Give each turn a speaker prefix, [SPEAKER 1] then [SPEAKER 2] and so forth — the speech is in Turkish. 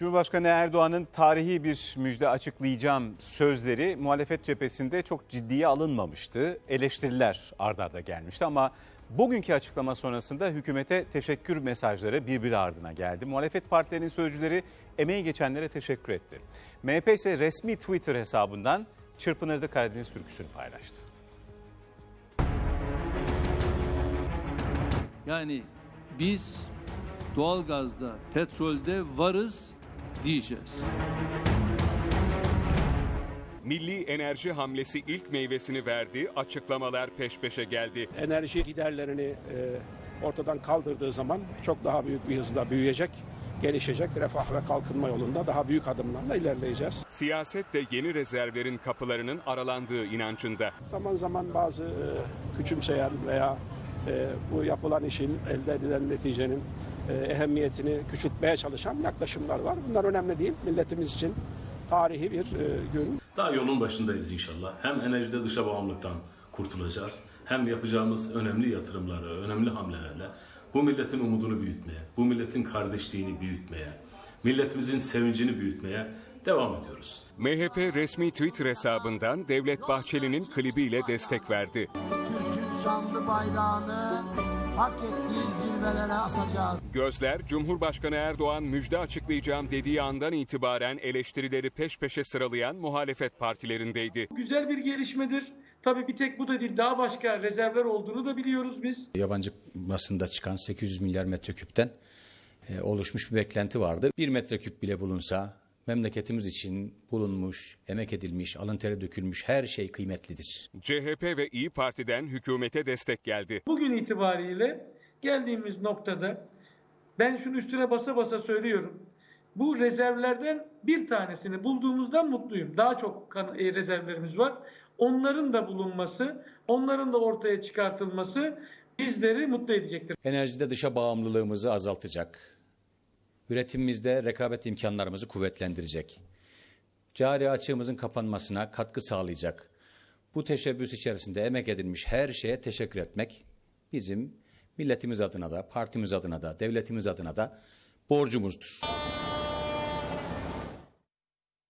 [SPEAKER 1] Cumhurbaşkanı Erdoğan'ın tarihi bir müjde açıklayacağım sözleri muhalefet cephesinde çok ciddiye alınmamıştı. Eleştiriler ardarda gelmişti ama bugünkü açıklama sonrasında hükümete teşekkür mesajları birbiri ardına geldi. Muhalefet partilerinin sözcüleri emeği geçenlere teşekkür etti. MHP ise resmi Twitter hesabından Çırpınırdı Karadeniz türküsünü paylaştı.
[SPEAKER 2] Yani biz doğalgazda, petrolde varız diyeceğiz.
[SPEAKER 3] Milli enerji hamlesi ilk meyvesini verdi, açıklamalar peş peşe geldi.
[SPEAKER 4] enerji giderlerini e, ortadan kaldırdığı zaman çok daha büyük bir hızla büyüyecek, gelişecek, refah ve kalkınma yolunda daha büyük adımlarla ilerleyeceğiz.
[SPEAKER 3] Siyaset de yeni rezervlerin kapılarının aralandığı inancında.
[SPEAKER 4] Zaman zaman bazı e, küçümseyen veya e, bu yapılan işin elde edilen neticenin ehemmiyetini küçültmeye çalışan yaklaşımlar var. Bunlar önemli değil. Milletimiz için tarihi bir e, gün.
[SPEAKER 5] Daha yolun başındayız inşallah. Hem enerjide dışa bağımlılıktan kurtulacağız. Hem yapacağımız önemli yatırımlarla, önemli hamlelerle bu milletin umudunu büyütmeye, bu milletin kardeşliğini büyütmeye, milletimizin sevincini büyütmeye devam ediyoruz.
[SPEAKER 3] MHP resmi Twitter hesabından Devlet Bahçeli'nin klibiyle destek verdi.
[SPEAKER 6] Türk'ün şanlı bayrağını hak ettiği zirvelere asacağız.
[SPEAKER 3] Gözler Cumhurbaşkanı Erdoğan müjde açıklayacağım dediği andan itibaren eleştirileri peş peşe sıralayan muhalefet partilerindeydi.
[SPEAKER 7] güzel bir gelişmedir. Tabii bir tek bu da değil, daha başka rezervler olduğunu da biliyoruz biz.
[SPEAKER 8] yabancı basında çıkan 800 milyar metreküpten e, oluşmuş bir beklenti vardı. Bir metreküp bile bulunsa memleketimiz için bulunmuş, emek edilmiş, alın teri dökülmüş her şey kıymetlidir.
[SPEAKER 3] CHP ve İyi Parti'den hükümete destek geldi.
[SPEAKER 7] Bugün itibariyle geldiğimiz noktada ben şunu üstüne basa basa söylüyorum. Bu rezervlerden bir tanesini bulduğumuzdan mutluyum. Daha çok e, rezervlerimiz var. Onların da bulunması, onların da ortaya çıkartılması bizleri mutlu edecektir.
[SPEAKER 8] Enerjide dışa bağımlılığımızı azaltacak. Üretimimizde rekabet imkanlarımızı kuvvetlendirecek. Cari açığımızın kapanmasına katkı sağlayacak. Bu teşebbüs içerisinde emek edilmiş her şeye teşekkür etmek bizim milletimiz adına da, partimiz adına da, devletimiz adına da borcumuzdur.